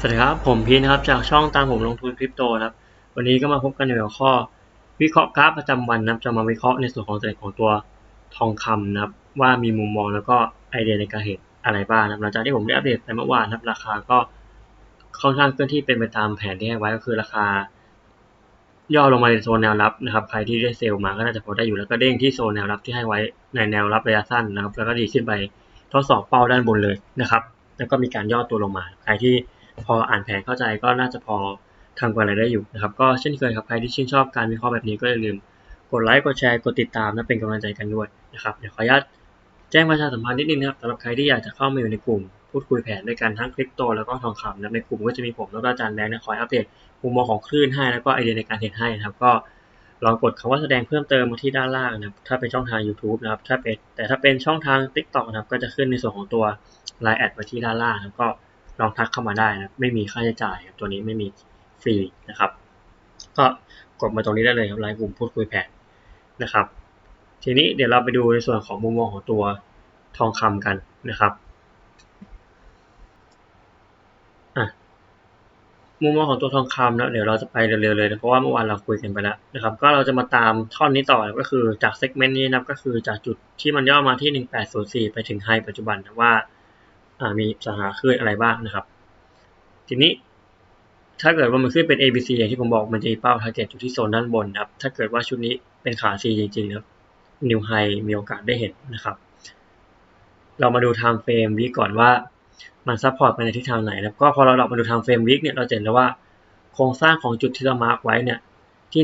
สวัสดีครับ ผมพีนะครับ จากช่องตามผมลงทุนคริปโตนะครับ วันนี้ก็มาพบกันในหัวข้อ วิเคราะห์กราฟประจำวันนะครับ จะมาวิเคราะห์ในส่วนของตัวเลขของตัวทองคำนะครับ ว่ามีมุมมองแล้วก็ไอเดียในการเห็นอะไรบ้างนะครับ หลังจากที่ผมได้อัปเดตไปเมื่อวานนะครับ ราคาก็ค่อนข้างเคลื่อนที่เป็นไปตามแผนที่ให้ไว้ก็คือราคา ย่อลงมาในโซนแนวรับนะครับ ใครที่ได้เซลล์มาก็น่าจะพอได้อยู่แล้วก็เด้งที่โซนแนวรับที่ให้ไว้ในแนวรับระยะสั้นนะครับ แล้วก็ดีขึ้นไปทดสอบเป้าด้านบนเลยนะครับ แล้วก็มีการย่อตัวลงมา ใครที่ พออ่านแผนเข้าใจก็น่าจะพอทำกว่าอะไรได้อยู่นะครับ ก็เช่นเคยครับใครที่ชื่นชอบการวิเคราะห์แบบนี้ก็อย่าลืมกดไลค์กดแชร์กดติดตามและเป็นกำลังใจกันด้วยนะครับเดี๋ยวขออนุญาตแจ้งประชาสัมพันธ์นิดนึงนะครับสำหรับใครที่อยากจะเข้ามาอยู่ในกลุ่ม พูดคุยแผนด้วยกันทั้งคริปโตแล้วก็ทองคำนะในกลุ่มก็จะมีผมแล้วก็อาจารย์แบงค์นะคอยอัปเดตมุมมองของคลื่นให้แล้วก็ไอเดียในการเทรดให้นะครับ ก็ลองกดคำว่าแสดงเพิ่มเติมมาที่ด้านล่างนะครับถ้าเป็นช่องทาง YouTube นะครับถ้าเป็นแต่ถ้าเป็นช่องทาง TikTok นะครับก็จะขึ้นในส่วนของตัว Line แอดไว้ที่ด้านล่างครับก็ ลองทักเข้ามาได้นะครับไม่มีค่าใช้จ่ายครับตัวนี้ไม่มีฟรีนะครับ ก็กดมาตรงนี้ได้เลยครับไลน์กลุ่มพูดคุยแผนนะครับ ทีนี้เดี๋ยวเราไปดูในส่วนของมุมมองของตัวทองคำกันนะครับอะมุมมองของตัวทองคำนะเดี๋ยวเราจะไปเร็วๆเลยนะเพราะว่าเมื่อวานเราคุยกันไปแล้วนะครับ ก็เราจะมาตามท่อนนี้ต่อก็คือจากเซกเมนต์นี้นะก็คือจากจุดที่มันย่อมาที่ 1804 ไปถึงไฮปัจจุบันนะว่า มีสถานะขึ้นอะไรบ้างนะครับ ทีนี้ถ้าเกิดว่ามันขึ้นเป็น A B C อย่างที่ผมบอกมันจะมีเป้า target อยู่ที่โซนด้านบนนะครับ ถ้าเกิดว่าชุดนี้เป็นขา C จริงๆนะครับ New High มีโอกาสได้เห็นนะครับ เรามาดู time frame week ก่อนว่ามันซัพพอร์ตไปในทิศทางไหนนะก็พอเราเรามาดู time frame week เนี่ยเราเห็นแล้วว่าโครงสร้างของจุดที่เรามาร์กไว้เนี่ยที่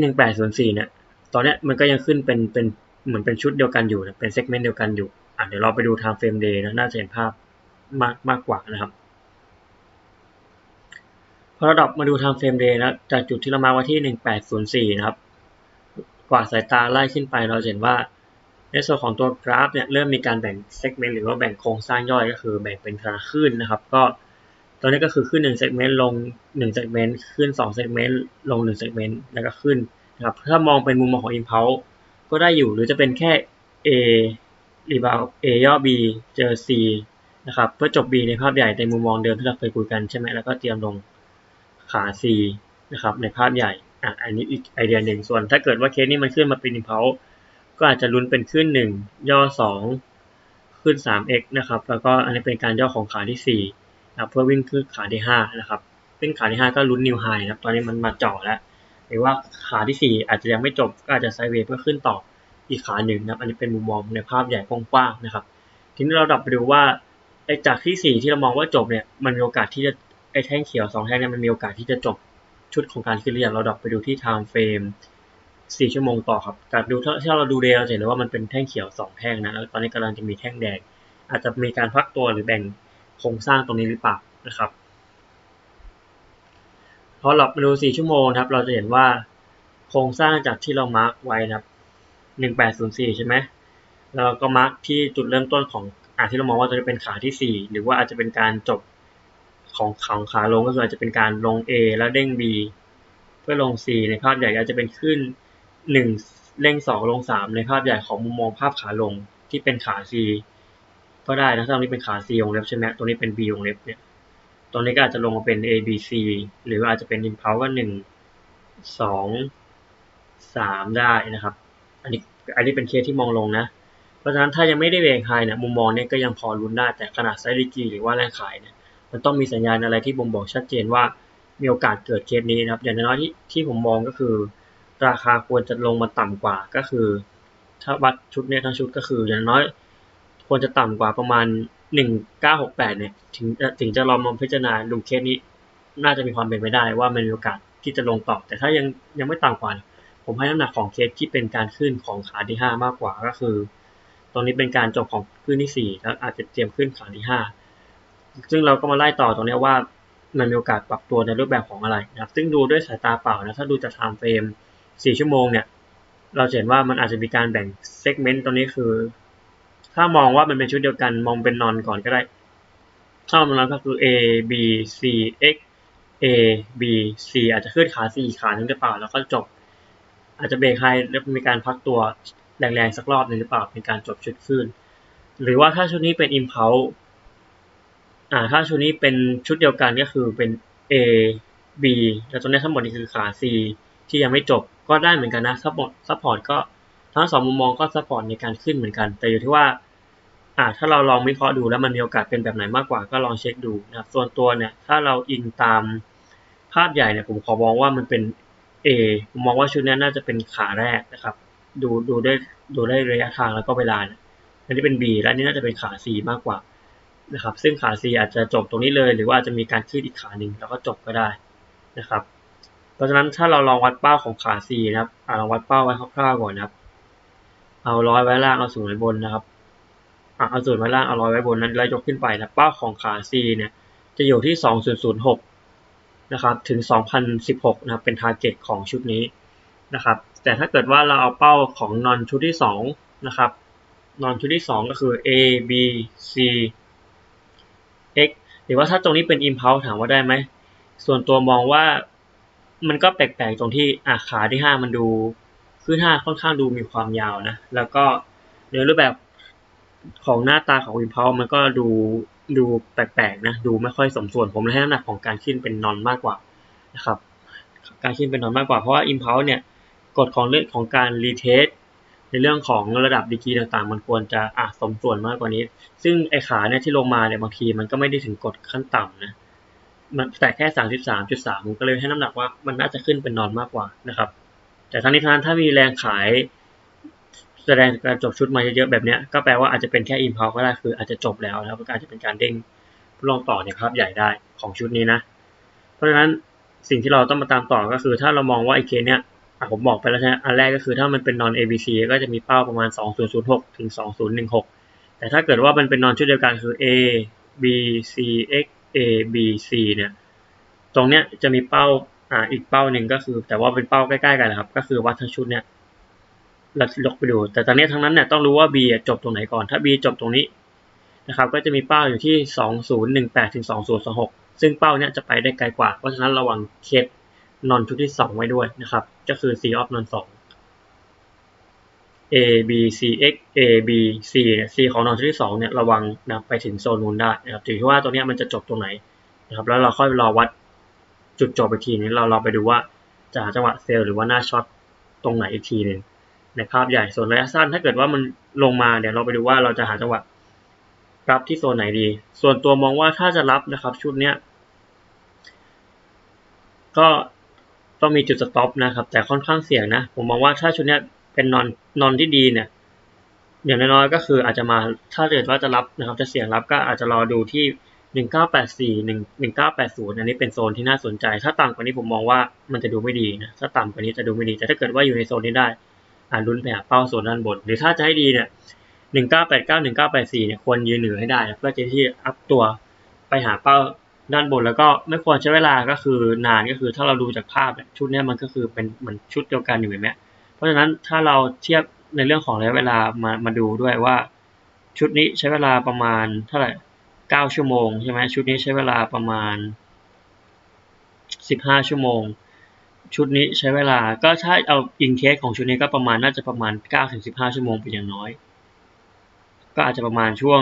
1804เนี่ยตอนนี้มันก็ยังขึ้นเป็นเป็นเหมือนเป็นชุดเดียวกันอยู่นะเป็นเซกเมนต์เดียวกันอยู่อะเดี๋ยวเราไปดู time frame day นะน่าจะเห็นภาพ มากมากกว่านะครับพอเราดรอปมาดู time frame day นะจากจุดที่เรามาไว้ที่ 1804 นะครับ กว่าสายตาไล่ขึ้นไปเราเห็นว่าในส่วนของตัวกราฟเนี่ยเริ่มมีการแบ่งเซกเมนต์หรือว่าแบ่งโครงสร้างย่อยก็คือแบ่งเป็นคาขึ้นนะครับ ก็ตอนนี้ก็คือขึ้น1เซกเมนต์ลง1เซกเมนต์ขึ้น2เซกเมนต์ลง1เซกเมนต์แล้วก็ขึ้นนะครับถ้ามองเป็นมุมมองของ impulse ก็ได้อยู่หรือจะเป็นแค่ A รีบาว A ย่อ B เจอ C นะครับเพื่อจบ B ในภาพใหญ่ในมุมมองเดิมที่เราเคยคุยกันใช่ไหมแล้วก็เตรียมลงขา C นะครับในภาพใหญ่อะอันนี้อีกไอเดียหนึ่งส่วนถ้าเกิดว่าเคสนี้มันขึ้นมาเป็น impulse ก็อาจจะลุ้นเป็นขึ้น 1 ย่อ 2 ขึ้น 3x นะครับแล้วก็อันนี้เป็นการย่อของขาที่4นะเพื่อวิ่งขึ้นขาที่ 5 นะครับซึ่งขาที่ 5 ก็ลุ้นนิวไฮนะครับตอนนี้มันมาเจาะแล้วหรือว่าขาที่ 4 อาจจะยังไม่จบก็อาจจะไซเวย์เพื่อขึ้นต่ออีกขาหนึ่งนะครับอันนี้เป็นมุมมองในภาพใหญ่กว้างๆนะครับทีนี้เราดับไปดูว่า ไอจากที่4ที่เรามองว่าจบเนี่ยมันมีโอกาสที่จะไอ้แท่งเขียว2แท่งเนี่ยมันมีโอกาสที่จะจบชุดของการขึ้นเรียนเราดับไปดูที่ time frame สี่ชั่วโมงต่อครับแต่ดูถ้าถ้าเราดูเดย์เราเห็นเลยว่ามันเป็นแท่งเขียวสองแท่งนะแล้วตอนนี้กำลังจะมีแท่งแดง อาจจะมีการพักตัวหรือแบ่งโครงสร้างตรงนี้หรือเปล่านะครับพอเรามาดูสี่ชั่วโมงครับ เราจะเห็นว่าโครงสร้างจากที่เรามาร์กไว้นะครับหนึ่งแปดศูนย์สี่ใช่ไหมแล้วก็มาร์กที่จุดเริ่มต้นของ อาที่เรามองว่าจะเป็นขาที่สี่หรือว่าอาจจะเป็นการจบของของขาลงก็คืออาจจะเป็นการลง A แล้วเด้ง B เพื่อลง C ในภาพใหญ่อาจจะเป็นขึ้นหนึ่งเร่งสองลงสามในภาพใหญ่ของมุมมองภาพขาลงที่เป็นขา C ก็ได้นะถ้าตรงนี้เป็นขา C วงเล็บใช่ไหมตรงนี้เป็น B วงเล็บเนี่ยตรงนี้ก็อาจจะลงมาเป็น A B C หรืออาจจะเป็น impulse ก็หนึ่งสองสามได้นะครับ อันนี้อันนี้เป็นเคสที่มองลงนะ เพราะฉะนั้นถ้ายังไม่ได้เบรกไฮเนี่ยมุมมองเนี่ยก็ยังพอรุ้นได้แต่ขนาดไซด์ดีกีหรือว่าแรงขายเนี่ยมันต้องมีสัญญาณอะไรที่บ่งบอกชัดเจนว่ามีโอกาสเกิดเคสนี้นะครับ อย่างน้อยที่ที่ผมมองก็คือ ราคาควรจะลงมาต่ำกว่าก็คือ ถ้าวัดชุดเนี้ยทั้งชุดก็คือ อย่างน้อยควรจะต่ำกว่าประมาณหนึ่งเก้าหกแปดเนี่ยถึงถึงจะลองมาพิจารณาดูเคสนี้ น่าจะมีความเป็นไปได้ว่ามันมีโอกาสที่จะลงต่อ แต่ถ้ายังยังไม่ต่ำกว่า ผมให้น้ำหนักของเคสที่เป็นการขึ้นของขาที่ห้ามากกว่าก็คือ ตรงนี้เป็นการจบของขึ้นที่สี่แล้วอาจจะเตรียมขึ้นขาที่ห้าซึ่งเราก็มาไล่ต่อตรงนี้ว่ามันมีโอกาสปรับตัวในรูปแบบของอะไรนะครับ ซึ่งดูด้วยสายตาเปล่านะถ้าดูจากไทม์เฟรมสี่ชั่วโมงเนี่ย เราเห็นว่ามันอาจจะมีการแบ่งเซกเมนต์ตรงนี้คือ ถ้ามองว่ามันเป็นชุดเดียวกันมองเป็นนอนก่อนก็ได้ ถ้ามองแล้วก็คือ A B C X A B C อาจจะขึ้นขา C ขาหนึ่งหรือเปล่าแล้วก็จบ อาจจะเบรกไฮแล้วมีการพักตัว แรงๆสักรอบหนึ่งหรือเปล่าเป็นการจบชุดขึ้น หรือว่าถ้าชุดนี้เป็น impulse อ่าถ้าชุดนี้เป็นชุดเดียวกันก็คือเป็น A B แล้วตรงนี้ทั้งหมดนี่คือขา C ที่ยังไม่จบก็ได้เหมือนกันนะซัพพอร์ตซัพพอร์ตก็ทั้งสองมุมมองก็ซัพพอร์ตในการขึ้นเหมือนกัน แต่อยู่ที่ว่าอ่าถ้าเราลองวิเคราะห์ดูแล้วมันมีโอกาสเป็นแบบไหนมากกว่าก็ลองเช็คดูนะครับส่วนตัวเนี่ยถ้าเราอิงตามภาพใหญ่เนี่ยผมขอมองว่ามันเป็น A ผมมองว่าชุดนี้น่าจะเป็นขาแรกนะครับ ดูดูได้ดูได้ระยะทางแล้วก็เวลาเนี่ยอันนี้เป็น B และนนี้น่าจะเป็นขา C มากกว่านะครับซึ่งขา C อาจจะจบตรงนี้เลย หรือว่าจะมีการขึ้นอีกขาหนึ่งแล้วก็จบก็ได้นะครับเพราะฉะนั้นถ้าเราลองวัดเป้าของขา C นะครับอ่าลองวัดเป้าไว้คร่าวๆก่อนนะครับ เอาร้อยไว้ล่างเอาศูนย์ไว้บนนะครับอ่าเอาศูนย์ไว้ล่างเอาร้อยไว้บนนั้นแล้วยกขึ้นไปนะเป้าของขา C เนี่ยจะอยู่ที่ 2006นะครับถึง 2016นะครับเป็นทาร์เก็ตของชุดนี้นะครับ แต่ถ้าเกิดว่าเราเอาเป้าของนอนชุดที่2นะครับนอนชุดที่ 2 ก็คือ A B C x หรือว่าถ้าตรงนี้เป็น impulse ถามว่าได้ไหม ส่วนตัวมองว่ามันก็แปลกๆตรงที่อะขาที่ 5 มันดูขึ้น5ค่อนข้างดูมีความยาวนะ แล้วก็ในรูปแบบของหน้าตาของ impulse มันก็ดูดูแปลกๆนะ ดูไม่ค่อยสมส่วนผมเลยให้น้ำหนักของการขึ้นเป็นนอนมากกว่านะครับ การขึ้นเป็นนอนมากกว่าเพราะว่า impulse เนี่ย กฎของเรื่องของการ retest ในเรื่องของระดับดีกรีต่างๆ มันควรจะอะสมส่วนมากกว่านี้ ซึ่งไอขาเนี่ยที่ลงมาเนี่ยบางทีมันก็ไม่ได้ถึงกฎขั้นต่ำนะมันแต่แค่สามสิบสามจุดสามผมก็เลยให้น้ำหนักว่ามันน่าจะขึ้นเป็นนอนมากกว่านะครับ แต่ทั้งนี้ทั้งนั้นถ้ามีแรงขายแสดงการจบชุดมาเยอะๆแบบเนี้ยก็แปลว่าอาจจะเป็นแค่อิมพาวก็ได้คืออาจจะจบแล้วนะครับก็อาจจะเป็นการเด้งลงต่อในภาพใหญ่ได้ของชุดนี้นะ เพราะฉะนั้นสิ่งที่เราต้องมาตามต่อก็คือ ถ้าเรามองว่าไอเคเนี้ย ผมบอกไปแล้วใช่ไหมอันแรกก็คือถ้ามันเป็น non ABC ก็จะมีเป้าประมาณ 2006 ถึง 2016 แต่ถ้าเกิดว่ามันเป็นนอนชุดเดียวกันคือ A B C X A B C เนี่ย ตรงเนี้ยจะมีเป้าอ่าอีกเป้าหนึ่งก็คือ แต่ว่าเป็นเป้าใกล้ๆกันนะครับ ก็คือวัดทั้งชุดเนี่ยเราลกไปดู แต่ตอนนี้ทั้งนั้นเนี่ยต้องรู้ว่า B จบตรงไหนก่อน ถ้า B จบตรงนี้นะครับ ก็จะมีเป้าอยู่ที่ 2018 ถึง 2026 ซึ่งเป้าเนี่ยจะไปได้ไกลกว่า เพราะฉะนั้นระวังเคสนอนชุดที่ 2 ไว้ด้วยนะครับ ก็คือ C of นอน2 A B C X A B C เนี่ย C ของนอนชุดที่2เนี่ยระวังนะไปถึงโซนนู้นได้นะครับถือว่าตัวนี้มันจะจบตรงไหนนะครับแล้วเราค่อยรอวัดจุดจบอีกทีนึงเราเราไปดูว่าจะหาจังหวะเซลล์หรือว่าหน้าช็อตตรงไหนอีกทีหนึ่งในภาพใหญ่ส่วนระยะสั้นถ้าเกิดว่ามันลงมาเดี๋ยวเราไปดูว่าเราจะหาจังหวะรับที่โซนไหนดี ส่วนตัวมองว่าถ้าจะรับนะครับชุดเนี้ยก็ ต้องมีจุดสต็อปนะครับ แต่ค่อนข้างเสี่ยงนะ ผมมองว่าถ้าชุดนี้เป็นนอนนอนที่ดีเนี่ยอย่างน้อยๆก็คืออาจจะมาถ้าเกิดว่าจะรับนะครับ จะเสี่ยงรับก็อาจจะรอดูที่หนึ่งเก้าแปดสี่หนึ่งหนึ่งเก้าแปดศูนย์อันนี้เป็นโซนที่น่าสนใจ ถ้าต่ำกว่านี้ผมมองว่ามันจะดูไม่ดีนะถ้าต่ำกว่านี้จะดูไม่ดี แต่ถ้าเกิดว่าอยู่ในโซนนี้ได้อ่าลุ้นไปหาเป้าโซนด้านบน หรือถ้าจะให้ดีเนี่ยหนึ่งเก้าแปดเก้าหนึ่งเก้าแปดสี่เนี่ยควรยืนเหนือให้ได้เพื่อที่อัพตัวไปหาเป้า ด้านบนแล้วก็ไม่ควรใช้เวลาก็คือนานก็คือถ้าเราดูจากภาพชุดนี้มันก็คือเป็นเหมือนชุดเดียวกันอยู่เห็นไหมเพราะฉะนั้นถ้าเราเทียบในเรื่องของระยะเวลามามาดูด้วยว่า ชุดนี้ใช้เวลาประมาณเท่าไหร่เก้าชั่วโมงใช่ไหมชุดนี้ใช้เวลาประมาณสิบห้าชั่วโมง ชุดนี้ใช้เวลาก็ถ้าเอาอินเคสของชุดนี้ก็ประมาณน่าจะประมาณเก้าถึงสิบห้าชั่วโมงเป็นอย่างน้อย ก็อาจจะประมาณช่วง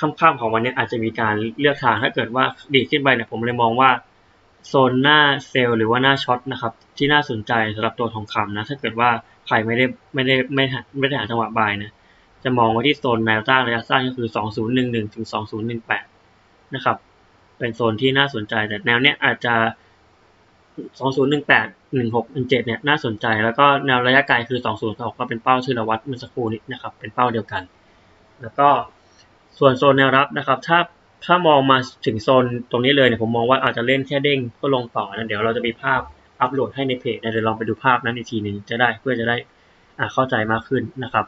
ค่ำๆของวันนี้อาจจะมีการเลือกทางถ้าเกิดว่าดีขึ้นไปเนี่ยผมเลยมองว่าโซนหน้าเซลล์หรือว่าหน้าช็อตนะครับที่น่าสนใจสำหรับตัวทองคำนะถ้าเกิดว่าใครไม่ได้ไม่ได้ไม่ไม่ได้หาจังหวะบายนะจะมองไว้ที่โซนแนวต้านระยะสั้นก็คือ 2011 ถึง 2018 นะครับ เป็นโซนที่น่าสนใจแต่แนวเนี้ยอาจจะ 2018 16 17 เนี่ยน่าสนใจ แล้วก็แนวระยะไกลคือ 2026ก็เป็นเป้าที่เราวัดเมื่อสักครู่นี้นะครับ เป็นเป้าเดียวกัน แล้วก็ ส่วนโซนแนวรับนะครับ ถ้าถ้ามองมาถึงโซนตรงนี้เลยเนี่ยผมมองว่าอาจจะเล่นแค่เด้งก็ลงต่อนะเดี๋ยวเราจะมีภาพอัปโหลดให้ในเพจเดี๋ยวลองไปดูภาพนั้นอีกทีหนึ่งจะได้เพื่อจะได้เข้าใจมากขึ้นนะครับ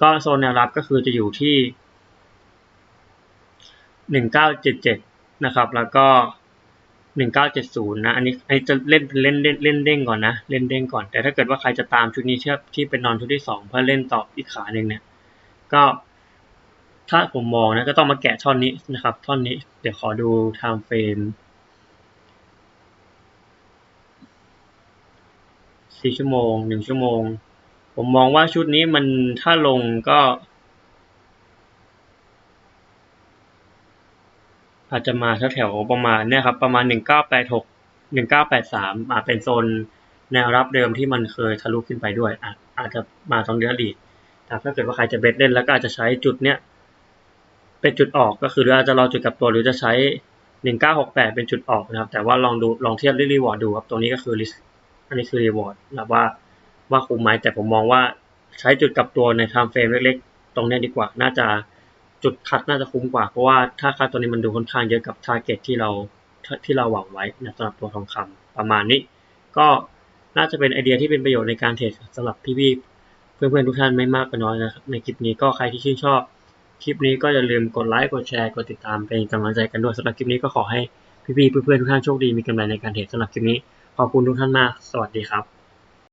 ก็โซนแนวรับก็คือจะอยู่ที่หนึ่งเก้าเจ็ดเจ็ดนะครับ แล้วก็หนึ่งเก้าเจ็ดศูนย์นะ อันนี้อันนี้จะเล่นเล่นเล่นเล่นเด้งก่อนนะ เล่นเด้งก่อน แต่ถ้าเกิดว่าใครจะตามชุดนี้เชื่อที่เป็นนอนชุดที่สองเพื่อเล่นต่ออีกขาหนึ่งเนี่ย ก็ ถ้าผมมองนะก็ต้องมาแกะท่อนนี้นะครับ ท่อนนี้เดี๋ยวขอดู time frame สี่ชั่วโมงหนึ่งชั่วโมง ผมมองว่าชุดนี้มันถ้าลงก็ อาจจะมาแถวๆประมาณเนี่ยครับ ประมาณหนึ่งเก้าแปดหกหนึ่งเก้าแปดสามอ่าเป็นโซนแนวรับเดิมที่มันเคยทะลุขึ้นไปด้วยอะอาจจะมาตรงเดือลีแต่ถ้าเกิดว่าใครจะเบสเล่นแล้วก็อาจจะใช้จุดเนี้ย เป็นจุดออกก็คือหรือาจจะรอจุดกลับตัวหรือจะใช้หนึ่งเป็นจุดออกนะครับ แต่ว่าลองดูลองเทียบรีวอร์ดดูครับตรงนี้ก็คือ risk อันนี้คือรีวอร์ดนะว่าว่าคุ้มไหมแต่ผมมองว่าใช้จุดกลับตัวในไทม์เฟรมเล็กๆ ตรงนี้ดีกว่า น่าจะจุดคัดน่าจะคุ้มกว่า เพราะว่าถ้าคัดตัวนี้มันดูค่อนข้างเยอะกับทาร์เก็ตที่เราที่เราหวังไว้นะสำหรับตัวทองคำประมาณนี้ ก็น่าจะเป็นไอเดียที่เป็นประโยชน์ในการเทรดสำหรับพี่ๆเพื่อนๆทุกท่านไม่มากก็น้อยนะครับในคลิปนี้ก็ใครที่ชื่นชอบ คลิปนี้ก็อย่าลืมกดไลค์กดแชร์กดติดตามเป็นกำลังใจกันด้วยสำหรับคลิปนี้ก็ขอให้พี่ๆเพื่อนๆทุกท่านโชคดีมีกำไรในการเทรดสำหรับคลิปนี้ขอบคุณทุกท่านมาก สวัสดีครับ